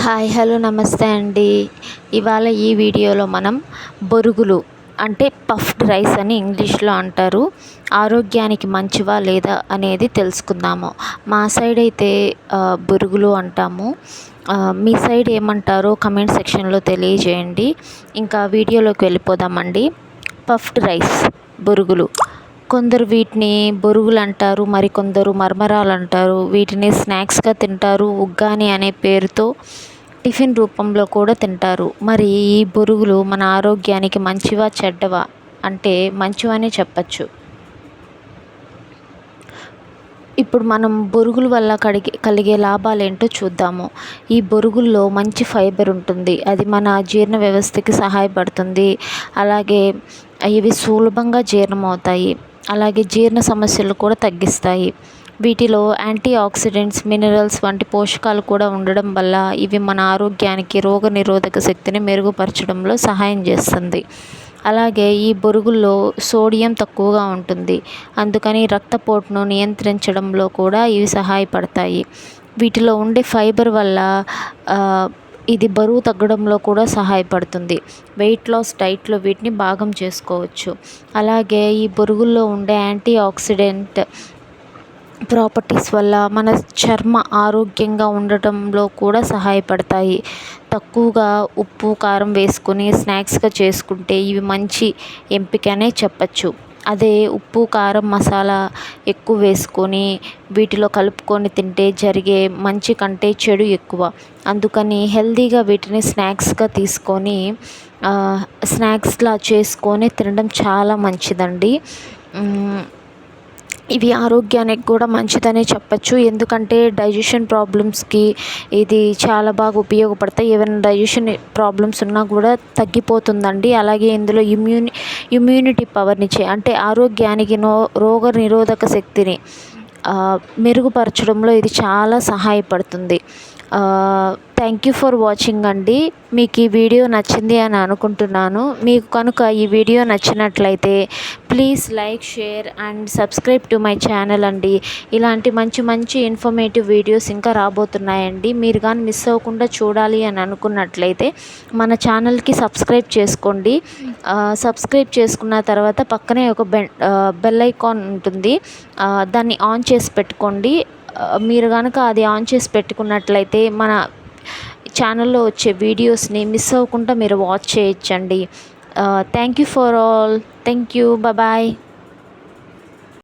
Hi hello నమస్తే అండి. ఇవాళ ఈ వీడియోలో మనం బొరుగులు అంటే పఫ్డ్ రైస్ అని ఇంగ్లీష్లో అంటారు. ఆరోగ్యానికి మంచివా లేదా అనేది తెలుసుకుందాము. మా సైడ్ అయితే బొరుగులు అంటాము. మీ సైడ్ ఏమంటారో కమెంట్ సెక్షన్లో తెలియజేయండి. ఇంకా వీడియోలోకి వెళ్ళిపోదామండి. పఫ్డ్ రైస్ బొరుగులు. కొందరు వీటిని బొరుగులు అంటారు మరికొందరు మరమరాలు అంటారు వీటిని స్నాక్స్గా తింటారు ఉగ్గాని అనే పేరుతో టిఫిన్ రూపంలో కూడా తింటారు. మరి ఈ బొరుగులు మన ఆరోగ్యానికి మంచివా చెడ్డవా? అంటే మంచివనే చెప్పచ్చు. ఇప్పుడు మనం బొరుగుల వల్ల కడిగే కలిగే లాభాలు ఏంటో చూద్దాము. ఈ బొరుగుల్లో మంచి ఫైబర్ ఉంటుంది. అది మన జీర్ణ వ్యవస్థకి సహాయపడుతుంది. అలాగే ఇవి సులభంగా జీర్ణమవుతాయి. అలాగే జీర్ణ సమస్యలు కూడా తగ్గిస్తాయి. వీటిలో యాంటీ ఆక్సిడెంట్స్ మినరల్స్ వంటి పోషకాలు కూడా ఉండడం వల్ల ఇవి మన ఆరోగ్యానికి రోగ నిరోధక శక్తిని మెరుగుపరచడంలో సహాయం చేస్తుంది. అలాగే ఈ బొరుగుల్లో సోడియం తక్కువగా ఉంటుంది. అందుకని రక్తపోటును నియంత్రించడంలో కూడా ఇవి సహాయపడతాయి. వీటిలో ఉండే ఫైబర్ వల్ల ఇది బరువు తగ్గడంలో కూడా సహాయపడుతుంది. వెయిట్ లాస్ డైట్లో వీటిని భాగం చేసుకోవచ్చు. అలాగే ఈ బొరుగుల్లో ఉండే యాంటీ ఆక్సిడెంట్ ప్రాపర్టీస్ వల్ల మన చర్మ ఆరోగ్యంగా ఉండటంలో కూడా సహాయపడతాయి. తక్కువగా ఉప్పు కారం వేసుకొని స్నాక్స్గా చేసుకుంటే ఇవి మంచి ఎంపికనే చెప్పచ్చు. అదే ఉప్పు కారం మసాలా ఎక్కువ వేసుకొని వీటిలో కలుపుకొని తింటే జరిగే మంచి కంటే చెడు ఎక్కువ. అందుకని హెల్తీగా వీటిని స్నాక్స్గా తీసుకొని స్నాక్స్లా చేసుకొని తినడం చాలా మంచిదండి. ఇవి ఆరోగ్యానికి కూడా మంచిదనే చెప్పచ్చు. ఎందుకంటే డైజెషన్ ప్రాబ్లమ్స్కి ఇది చాలా బాగా ఉపయోగపడతాయి. ఏమైనా డైజెషన్ ప్రాబ్లమ్స్ ఉన్నా కూడా తగ్గిపోతుందండి. అలాగే ఇందులో ఇమ్యూని ఇమ్యూనిటీ పవర్నిచ్చే అంటే ఆరోగ్యానికి నో రోగ నిరోధక శక్తిని మెరుగుపరచడంలో ఇది చాలా సహాయపడుతుంది. థ్యాంక్ యూ ఫర్ వాచింగ్ అండి. మీకు ఈ వీడియో నచ్చింది అని అనుకుంటున్నాను. మీకు కనుక ఈ వీడియో నచ్చినట్లయితే please like share and subscribe to my channel అండి. ఇలాంటి మంచి మంచి ఇన్ఫర్మేటివ్ వీడియోస్ ఇంకా రాబోతున్నాయండి. మీరు కానీ మిస్ అవ్వకుండా చూడాలి అని అనుకున్నట్లయితే మన ఛానల్కి సబ్స్క్రైబ్ చేసుకోండి. సబ్స్క్రైబ్ చేసుకున్న తర్వాత పక్కనే ఒక బెల్ ఐకాన్ ఉంటుంది. దాన్ని ఆన్ చేసి పెట్టుకోండి. మీరు కనుక అది ఆన్ చేసి పెట్టుకున్నట్లయితే మన ఛానల్లో వచ్చే వీడియోస్ని మిస్ అవ్వకుండా మీరు వాచ్ చేయొచ్చండి. uh, thank you for all. Thank you. Bye bye